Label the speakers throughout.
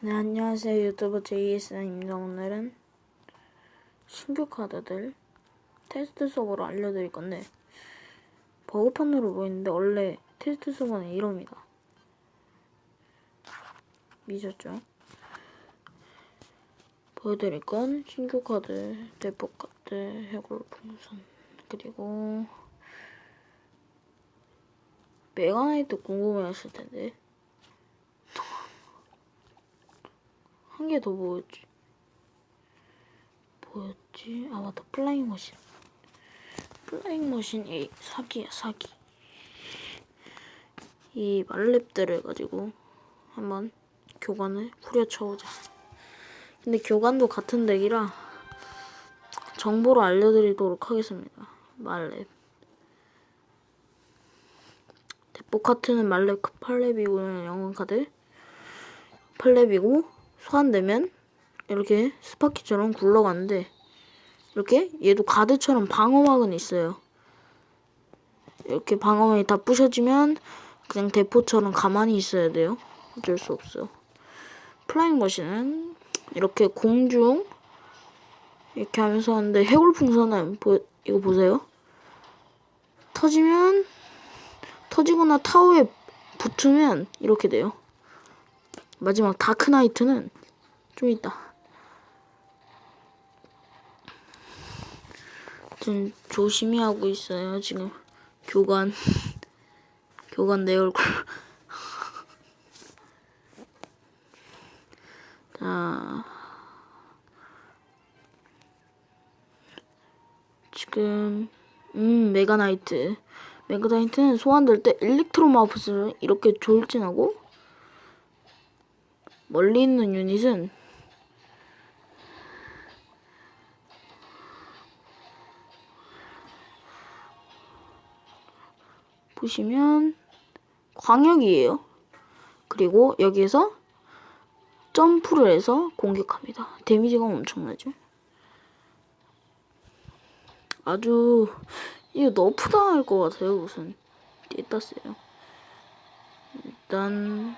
Speaker 1: 네, 안녕하세요. 유튜버 JS입니다. 오늘은 신규 카드들 테스트 서버로 알려드릴 건데 버그판으로 보이는데 원래 테스트 서버는 이럽니다. 미쳤죠? 보여드릴 건 신규 카드, 대폭 카드, 해골 풍선 그리고 메가나이트 궁금해 하실 텐데 한 개 더 뭐였지? 뭐였지? 아 맞다. 플라잉 머신. 플라잉 머신 이 사기야 사기. 이 말렙들을 가지고 한번 교관을 후려쳐보자. 근데 교관도 같은 덱이라 정보를 알려드리도록 하겠습니다. 말렙. 대포 카트는 말렙 8렙이고요 영웅 카드. 8렙이고 소환되면 이렇게 스파키처럼 굴러가는데 이렇게 얘도 가드처럼 방어막은 있어요. 이렇게 방어막이 다 부셔지면 그냥 대포처럼 가만히 있어야 돼요. 어쩔 수 없어요. 플라잉 머신은 이렇게 공중 이렇게 하면서 하는데 해골 풍선은 보, 이거 보세요. 터지면 터지거나 타워에 붙으면 이렇게 돼요. 마지막 다크나이트는 좀 있다. 좀 조심히 하고 있어요. 지금 교관 교관 내 얼굴. 자 지금 음 메가나이트 메가나이트는 소환될 때 일렉트로 마우스를 이렇게 졸진하고 멀리 있는 유닛은 보시면 광역이에요. 그리고 여기에서 점프를 해서 공격합니다. 데미지가 엄청나죠? 아주 이거 너프 당할 것 같아요. 무슨 띠 땄어요. 일단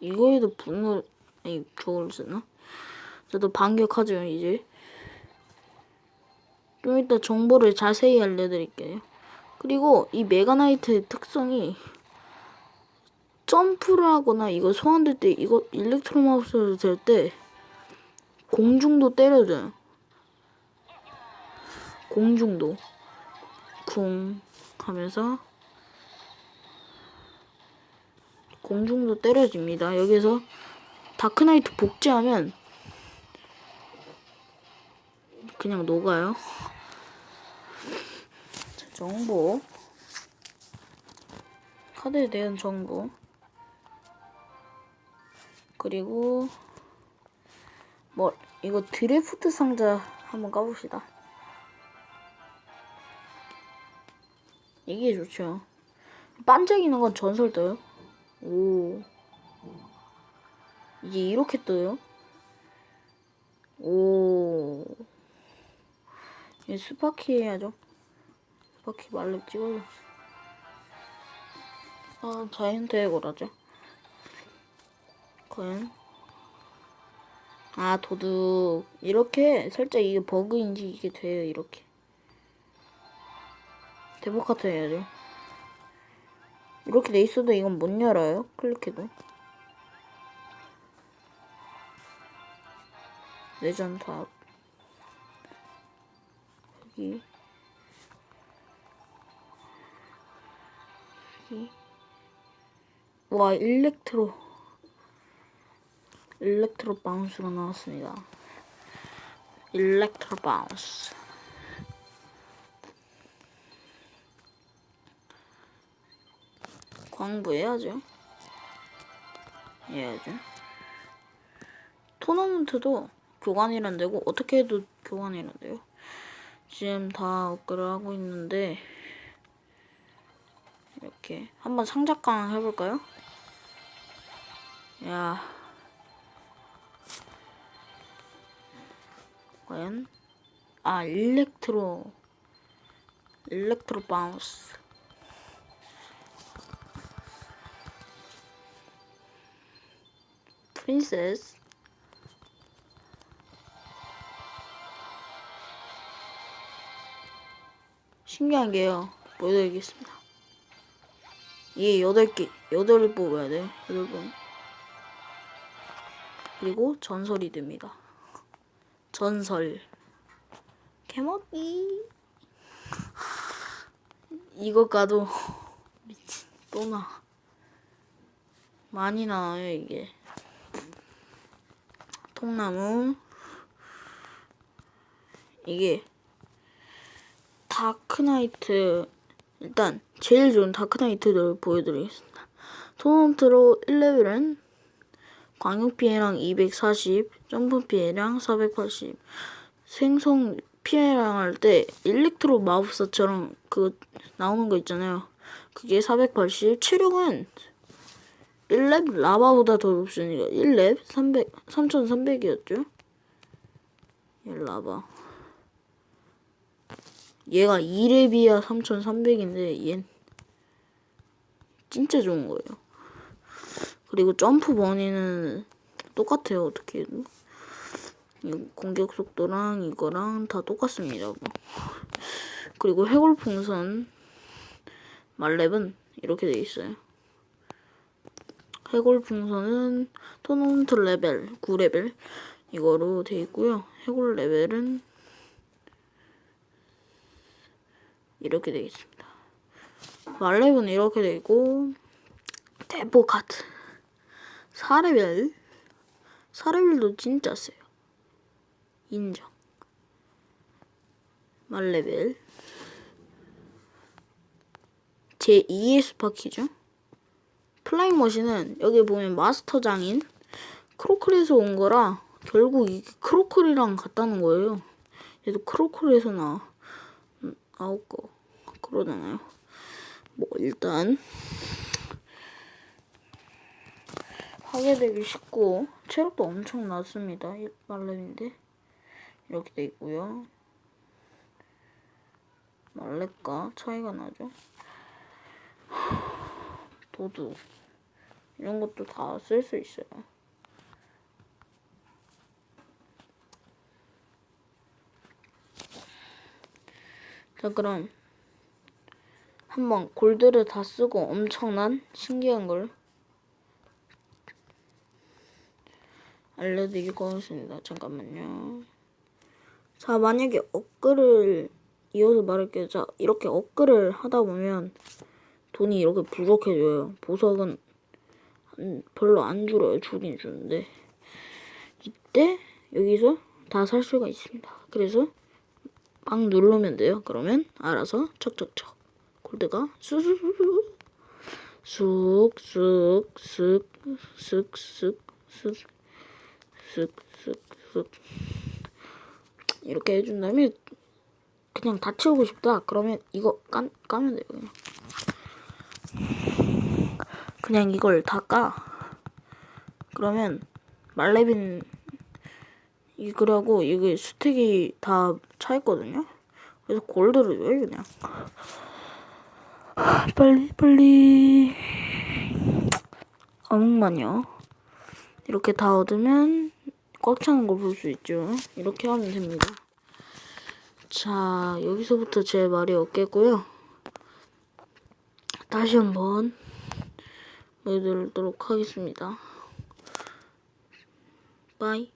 Speaker 1: 이거에도 분노 아니 저걸 쓰나? 저도 반격하죠 이제. 좀 이따 정보를 자세히 알려드릴게요. 그리고 이 메가나이트의 특성이 점프를 하거나 이거 소환될 때 이거 일렉트로 마우스를 될 때 공중도 때려줘요. 공중도 쿵 하면서 공중도 때려집니다. 여기서 다크나이트 복제하면 그냥 녹아요. 자, 정보 카드에 대한 정보 그리고 뭐 이거 드래프트 상자 한번 까봅시다. 이게 좋죠. 반짝이는 건 전설 떠요. 오. 이게 이렇게 떠요. 오. 이 스파키 해야죠. 스파키 말렙 찍어줘. 아, 자이언트 해고라죠. 과연. 아, 도둑. 이렇게 살짝 이게 버그인지 이게 돼요, 이렇게. 대복카트 해야죠. 이렇게 돼 있어도 이건 못 열어요. 클릭해도. 레전드 탑. 여기. 여기. 와, 일렉트로. 일렉트로 바운스가 나왔습니다. 일렉트로 바운스. 광부해야죠. 해야죠. 토너먼트도 교관이란 데고 어떻게 해도 교관이란 데요. 지금 다 업그레이드 하고 있는데 이렇게 한번 상작강 해볼까요? 야 과연 아 일렉트로 일렉트로 바운스 프린세스 신기한 게요. 보여드리겠습니다. 이게 여덟 개 여덟을 뽑아야 돼요 여덟 번. 그리고 전설이 됩니다. 전설. 개먹기 이거 가도 미친 또 나. 많이 나와요 이게 통나무. 이게 다크나이트 일단 제일 좋은 다크나이트를 보여드리겠습니다. 토너먼트로 1레벨은 광역 피해량 240, 점프 피해량 480, 생성 피해량 할 때 일렉트로 마법사처럼 그 나오는 거 있잖아요. 그게 480, 체력은 1렙 라바보다 더 높으니까 1렙 300, 3300이었죠? 얘 라바. 얘가 2렙이야 3300인데 얜 진짜 좋은 거예요. 그리고 점프 버니는 똑같아요 어떻게 해도 이 공격 속도랑 이거랑 다 똑같습니다 뭐. 그리고 해골 풍선 말렙은 이렇게 돼 있어요 해골 풍선은 토너먼트 레벨 9레벨 이거로 돼 있고요. 해골 레벨은 이렇게 돼 있습니다. 말렙은 이렇게 돼 있고 대포 카드 4레벨. 4레벨도 진짜 세요. 인정. 말레벨. 제 2의 스파키죠 플라잉 머신은 여기 보면 마스터 장인 크로클에서 온 거라 결국 이게 크로클이랑 같다는 거예요 얘도 크로클에서 나 음, 아홉 거 그러잖아요 뭐 일단 파괴되기 쉽고 체력도 엄청 낮습니다. 말렙인데 이렇게 돼 있고요. 말렙과 차이가 나죠. 도둑 이런 것도 다 쓸 수 있어요. 자 그럼 한번 골드를 다 쓰고 엄청난 신기한 걸 알려드리고 하겠습니다. 잠깐만요. 자, 만약에 업글을 이어서 말할게요. 자, 이렇게 업글을 하다 보면 돈이 이렇게 부족해져요. 보석은 안- 별로 안 줄어요. 줄긴 주는데. 이때 여기서 다 살 수가 있습니다. 그래서 막 누르면 돼요. 그러면 알아서 척척척 골드가 쑥쑥쑥 쑥쑥쑥쑥쑥 쓱쓱쓱 이렇게 해준 다음에 그냥 다 채우고 싶다 그러면 이거 까, 까면 돼요 그냥 그냥 이걸 다 까 그러면 말레빈 이거라고 이게 스택이 다 차있거든요 그래서 골드를 왜 그냥 빨리 빨리 어묵만요 이렇게 다 얻으면 꽉 차는 걸 볼 수 있죠. 이렇게 하면 됩니다. 자, 여기서부터 제 말이 없겠고요. 다시 한번 보여드리도록 하겠습니다. 빠이.